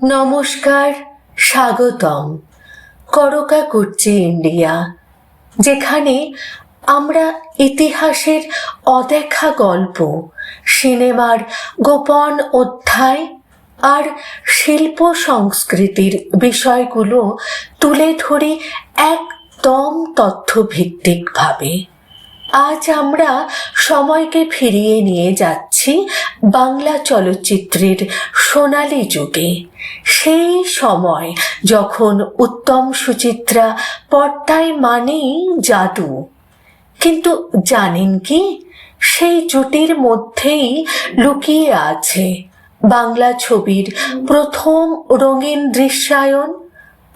নমস্কার, স্বাগতম। করকা করছি ইন্ডিয়া, যেখানে আমরা ইতিহাসের অদেখা গল্প, সিনেমার গোপন অধ্যায় আর শিল্প সংস্কৃতির বিষয়গুলো তুলে ধরি একদম তথ্যভিত্তিকভাবে। আজ আমরা সময়কে ফিরিয়ে নিয়ে যাচ্ছি বাংলা চলচ্চিত্রের সোনালি যুগে। সেই সময় যখন উত্তম সুচিত্রা পর্দায় মানেই জাদু। কিন্তু জানেন কি? সেই জুটির মধ্যেই লুকিয়ে আছে বাংলা ছবির প্রথম রঙিন দৃশ্যায়ন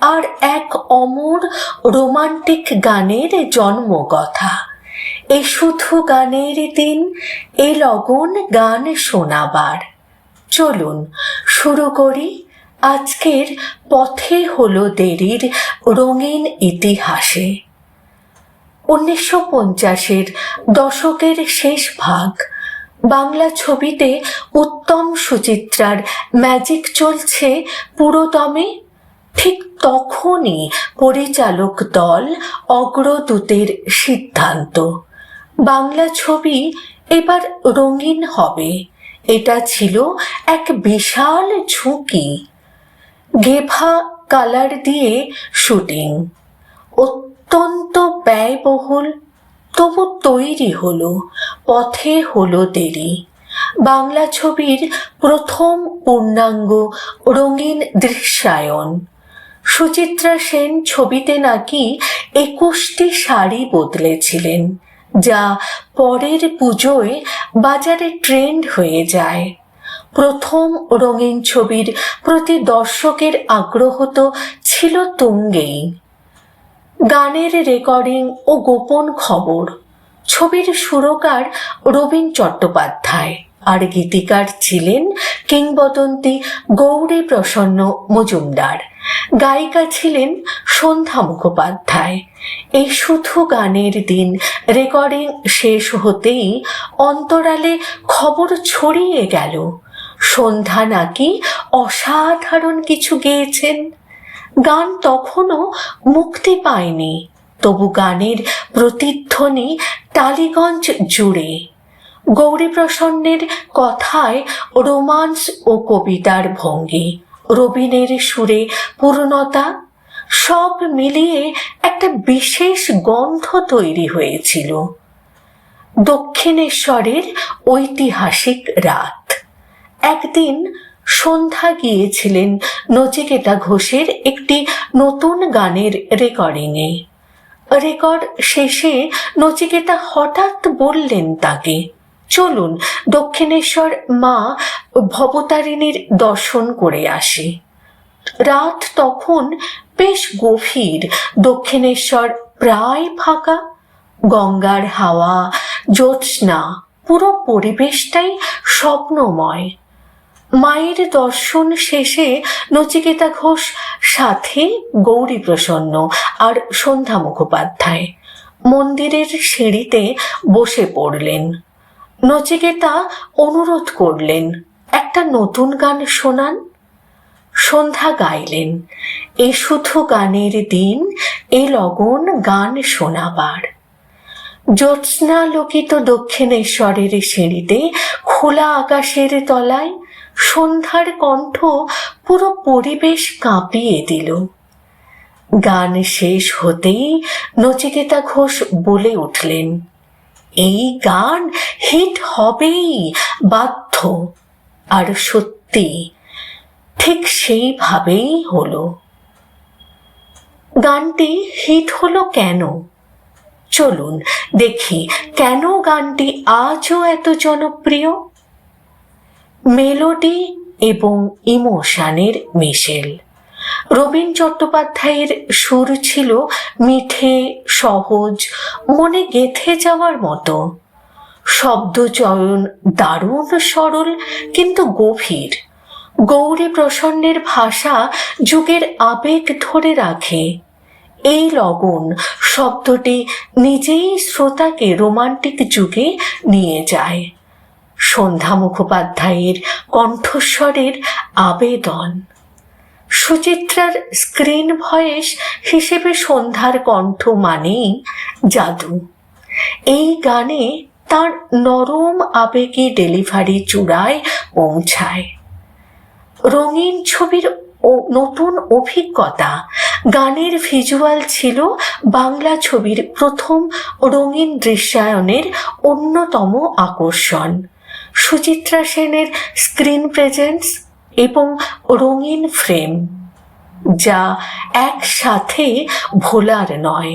আর এক অমর রোমান্টিক গানের জন্মকথা এ শুধু গানের দিন, এ লগন গান শোনাবার। চলুন, শুরু করি। আজকের পথে হলো দেরির রঙিন ইতিহাসে। উনিশশো পঞ্চাশের দশকের শেষ ভাগ। বাংলা ছবিতে উত্তম সুচিত্রার ম্যাজিক চলছে পুরোদমে। ঠিক তখনই পরিচালক দল অগ্রদূতের সিদ্ধান্ত। বাংলা ছবি এবার রঙিন হবে। এটা ছিল এক বিশাল ঝুঁকি। গেভা কালার দিয়ে শুটিং। অত্যন্ত ব্যয়বহুল, তবু তৈরি হলো, পথে হলো দেরি। বাংলা ছবির প্রথম পূর্ণাঙ্গ রঙিন দৃশ্যায়ন। সুচিত্রা সেন ছবিতে নাকি একুশটি শাড়ি বদলেছিলেন। যা পরের পুজোয় বাজারে ট্রেন্ড হয়ে যায়। প্রথম রঙিন ছবির প্রতি দর্শকের আগ্রহ তো ছিল তুঙ্গেই। গানের রেকর্ডিং ও গোপন খবর, ছবির সুরকার রবীন চট্টোপাধ্যায়। আর গীতিকার ছিলেন কিংবদন্তি গৌরী প্রসন্ন মজুমদার। গায়িকা ছিলেন সন্ধ্যা মুখোপাধ্যায়। এই শুধু গানের দিন, রেকর্ডিং শেষ হতেই অন্তরালে খবর ছড়িয়ে গেল। সন্ধ্যা নাকি অসাধারণ কিছু গেয়েছেন। গান তখনও মুক্তি পায়নি, তবু গানের প্রতিধ্বনি টালিগঞ্জ জুড়ে। গৌরীপ্রসন্নের কথায় রোমান্স ও কবিতার ভঙ্গি। রবিনের সুরে পূর্ণতা, সব মিলিয়ে একটা বিশেষ গন্ধ তৈরি হয়েছিল। দক্ষিণেশ্বরের ঐতিহাসিক রাত। একদিন সন্ধ্যা গিয়েছিলেন নচিকেতা ঘোষের একটি নতুন গানের রেকর্ডিংয়ে। রেকর্ড শেষে নচিকেতা হঠাৎ বললেন তাকে চলুন দক্ষিণেশ্বর মা ভবতারিণীর দর্শন করে আসি। রাত তখন বেশ গভীর। দক্ষিণেশ্বর প্রায় ফাঁকা। গঙ্গার হাওয়া, জ্যোৎস্না, পুরো পরিবেশটাই স্বপ্নময়। মায়ের দর্শন শেষে নচিকেতা ঘোষ সাথে গৌরী প্রসন্ন আর সন্ধ্যা মুখোপাধ্যায় মন্দিরের সিঁড়িতে বসে পড়লেন। নচিকেতা অনুরোধ করলেন, একটা নতুন গান শোনান। সন্ধ্যা গাইলেন, এ শুধু গানের দিন, এ লগন গান শোনাবার। জ্যোৎস্নালোকিত দক্ষিণেশ্বরের সিঁড়িতে, খোলা আকাশের তলায়, সন্ধ্যার কণ্ঠ পুরো পরিবেশ কাঁপিয়ে দিল। গান শেষ হতেই নচিকেতা ঘোষ বলে উঠলেন এই গান হিট হবেই, বাধ্য। আর সত্যি, ঠিক সেইভাবেই হলো। গানটি হিট হলো কেন? চলুন দেখি, কেন গানটি আজও এত জনপ্রিয়? মেলোডি এবং ইমোশনের মিশেল। রবীন চট্টোপাধ্যায়ের সুর ছিল মিঠে, সহজ, মনে গেথে যাওয়ার মতো। শব্দচয়ন দারুণ সরল কিন্তু গভীর। গৌরী প্রসন্নের ভাষা যুগের আবেগ ধরে রাখে। এই লগন শব্দটি নিজেই শ্রোতাকে রোমান্টিক যুগে নিয়ে যায়। সন্ধ্যা মুখোপাধ্যায়ের কণ্ঠস্বরের আবেদন। সুচিত্রার স্ক্রিন ভয়েস হিসেবে সন্ধ্যার কণ্ঠ মানেই জাদু। এই গানে তার নরম আবেগে ডেলিভারি চূড়ায় পৌঁছায়। রঙিন ছবির ও নতুন অভিজ্ঞতা, গানের ভিজুয়াল ছিল বাংলা ছবির প্রথম রঙিন দৃশ্যায়নের অন্যতম আকর্ষণ। সুচিত্রা সেনের স্ক্রিন প্রেজেন্স এবং রঙিন ফ্রেম, যা একসাথে ভোলার নয়।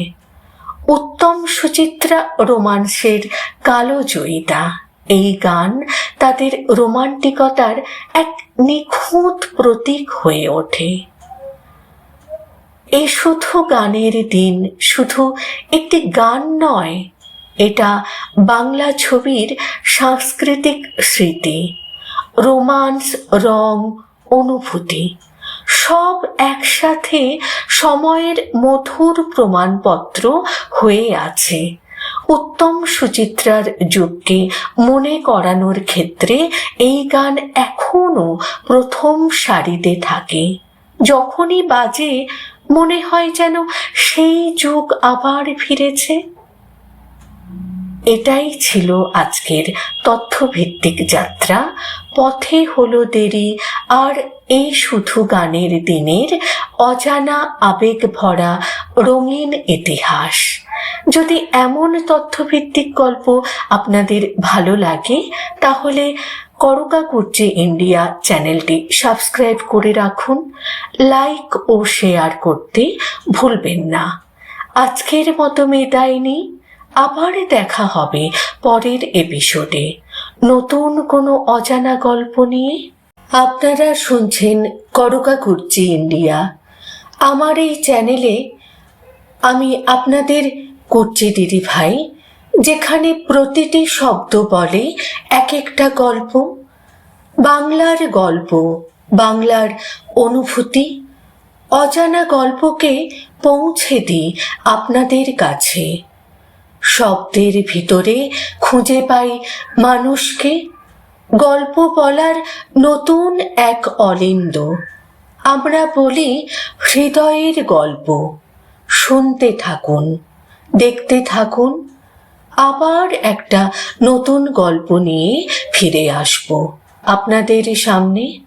উত্তম সুচিত্রা রোমান্সের কালো জয়িতা। এই গান তাদের রোমান্টিকতার এক নিখুঁত প্রতীক হয়ে ওঠে। এই শুধু গানের দিন, শুধু একটি গান নয়, এটা বাংলা ছবির সাংস্কৃতিক স্মৃতি। রোমান্স, রং, অনুভূতি, সব একসাথে সময়ের মধুর প্রমাণপত্র হয়ে আছে। উত্তম সুচিত্রার যুগকে মনে করানোর ক্ষেত্রে এই গান এখনও প্রথম সারিতে থাকে। যখনই বাজে, মনে হয় যেন সেই যুগ আবার ফিরেছে। এটাই ছিল আজকের তথ্যভিত্তিক যাত্রা। পথে হলো দেরি, আর এই শুধু গানের দিনের অজানা আবেগ ভরা রঙিন ইতিহাস। যদি এমন তথ্যভিত্তিক গল্প আপনাদের ভালো লাগে, তাহলে করকা কুর্চি ইন্ডিয়া চ্যানেলটি সাবস্ক্রাইব করে রাখুন, লাইক ও শেয়ার করতে ভুলবেন না। আজকের মতো বিদায় নিই। আবার দেখা হবে পরের এপিসোডে নতুন কোনো অজানা গল্প নিয়ে আপনারা শুনছেন করকা কুর্চি ইন্ডিয়া। আমার এই চ্যানেলে আমি আপনাদের কুর্চি দিদি ভাই, যেখানে প্রতিটি শব্দ বলে এক একটা গল্প, বাংলার গল্প, বাংলার অনুভূতি, অজানা গল্পকে পৌঁছে দিই আপনাদের কাছে। শব্দের ভিতরে খুঁজে পাই মানুষকে। গল্প বলার নতুন এক অলিন্দ। আমরা বলি হৃদয়ের গল্প। শুনতে থাকুন, দেখতে থাকুন, আবার একটা নতুন গল্প নিয়ে ফিরে আসব। আপনাদের সামনে